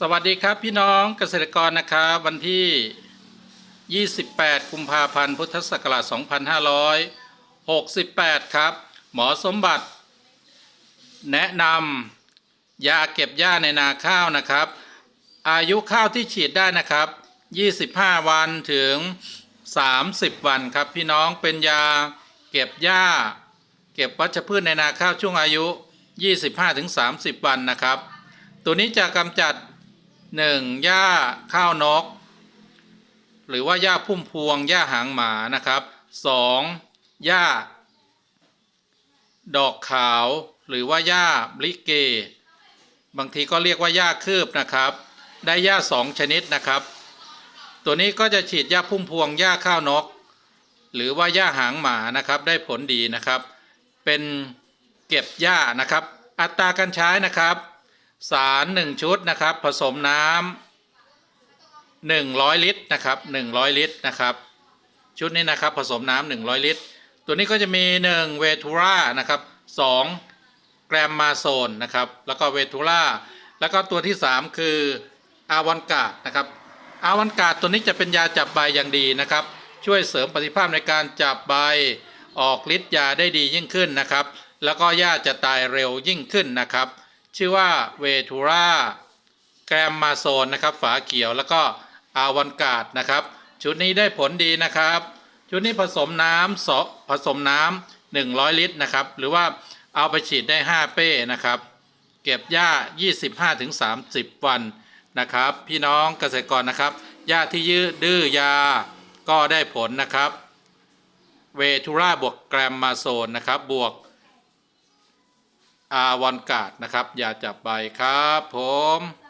สวัสดีครับพี่น้องเกษตรกรนะครับ วันที่ 28 กุมภาพันธ์พุทธศักราช 2568 ครับ หมอสมบัติ แนะนำยาเก็บหญ้าในนาข้าวนะครับ อายุข้าวที่ฉีดได้นะครับ 25 วันถึง 30 วันครับ พี่น้องเป็นยาเก็บหญ้า เก็บวัชพืชในนาข้าวช่วงอายุ 25-30 วันนะครับตัวนี้จะกำจัด 1. หญ้าข้าวนก หรือว่าหญ้าพุ่มพวงหญ้าหางหมานะครับ 2. หญ้า ดอกขาว หรือว่าหญ้าบลิเก บางทีก็เรียกว่าหญ้าคืบนะครับ ได้หญ้าสองชนิดนะครับ ตัวนี้ก็จะฉีดหญ้าพุ่มพวงหญ้าข้าวนก หรือว่าหญ้าหางหมานะครับ ได้ผลดีนะครับ เป็นเก็บหญ้านะครับ อัตราการใช้นะครับ สารหนึ่งชุดนะครับ ผสมน้ำหนึ่งร้อยลิตรนะครับหนึ่งร้อยลิตรนะครับ ชุดนี้นะครับผสมน้ำหนึ่งร้อยลิตร ตัวนี้ก็จะมีหนึ่งเวทูรานะครับสองแกรมมาโซนนะครับ แล้วก็เวทูราแล้วก็ตัวที่สามคืออาวันกาดนะครับอาวันกาดตัวนี้จะเป็นยาจับใบอย่างดีนะครับ ช่วยเสริมประสิทธิภาพในการจับใบออกฤทธิ์ยาได้ดียิ่งขึ้นนะครับ แล้วก็หญ้าจะตายเร็วยิ่งขึ้นนะครับ ชื่อว่าเวทูราแกรมมาโซนนะครับ ฝาเขียวแล้วก็อาวันกาดนะครับ ชุดนี้ได้ผลดีนะครับ ชุดนี้ผสมน้ำสผสมน้ำ100 ลิตรนะครับ หรือว่าเอาไปฉีดได้ 5 เป้นะครับ เก็บหญ้า 25-30 วันนะครับ พี่น้องเกษตรกรนะครับหญ้าที่ยืดดื้อยาก็ได้ผลนะครับ เวทูราบวกแกรมมาโซนนะครับบวก อาวันกาดนะครับ อย่าจับใบครับผม